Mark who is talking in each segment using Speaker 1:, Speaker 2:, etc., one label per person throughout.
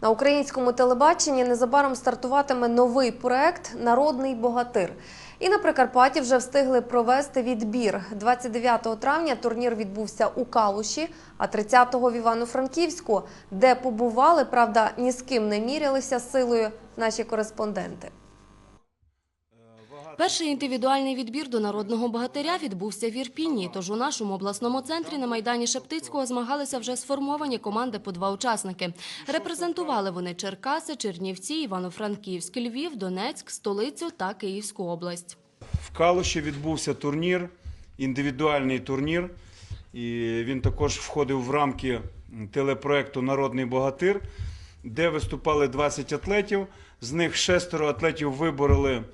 Speaker 1: На українському телебаченні незабаром стартуватиме новий проект Народний богатир. І на Прикарпатті вже встигли провести відбір. 29 травня турнір відбувся у Калуші, а 30-го в Івано-Франківську, де побували, правда, ні з ким не мірялися силою наші кореспонденти.
Speaker 2: Перший індивідуальний відбір до народного богатиря відбувся в Ірпіні. Тож у нашому обласному центрі на майдані Шептицького змагалися вже сформовані команди по два учасники. Репрезентували вони Черкаси, Чернівці, Івано-Франківськ, Львів, Донецьк, столицю та Київську область.
Speaker 3: В Калуші відбувся турнір, індивідуальний турнір. І він також входив в рамки телепроекту Народний богатир, де виступали 20 атлетів. З них шестеро атлетів вибороли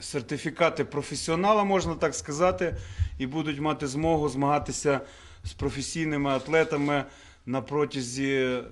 Speaker 3: сертифікати професіонала, можна так сказати, і будуть мати змогу змагатися з професійними атлетами на протязі е,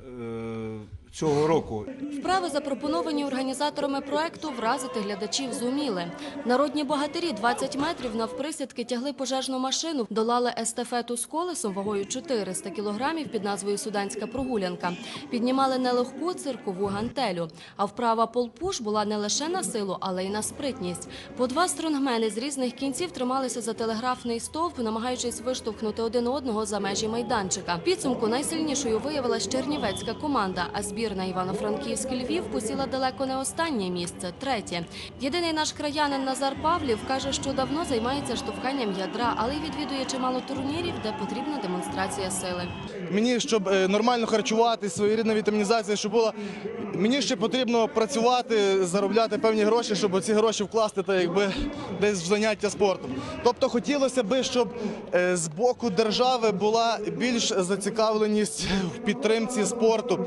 Speaker 3: цього року.
Speaker 2: Вправи, запропоновані організаторами проекту, вразити глядачів зуміли. Народні богатирі 20 метрів навприсядки тягли пожежну машину, долали естафету з колесом вагою 400 кілограмів під назвою «Суданська прогулянка». Піднімали нелегку циркову гантелю. А вправа полпуш була не лише на силу, але й на спритність. По два стронгмени з різних кінців трималися за телеграфний стовп, намагаючись виштовхнути один одного за межі майданчика. Підсумку найсильнішою виявилась чернівецька команда, а збірна Івано-Франківськ Львів посіла далеко не останнє місце, третє. Єдиний наш краянин Назар Павлів каже, що давно займається штовханням ядра, але й відвідує чимало турнірів, де потрібна демонстрація сили.
Speaker 4: Мені, щоб е, нормально харчуватись, своєрідна вітамінізація, щоб була. Мені ще потрібно працювати, заробляти певні гроші, щоб ці гроші вкласти та якби десь в заняття спортом. Тобто хотілося би, щоб е, з боку держави була більш зацікавленість в підтримці спорту.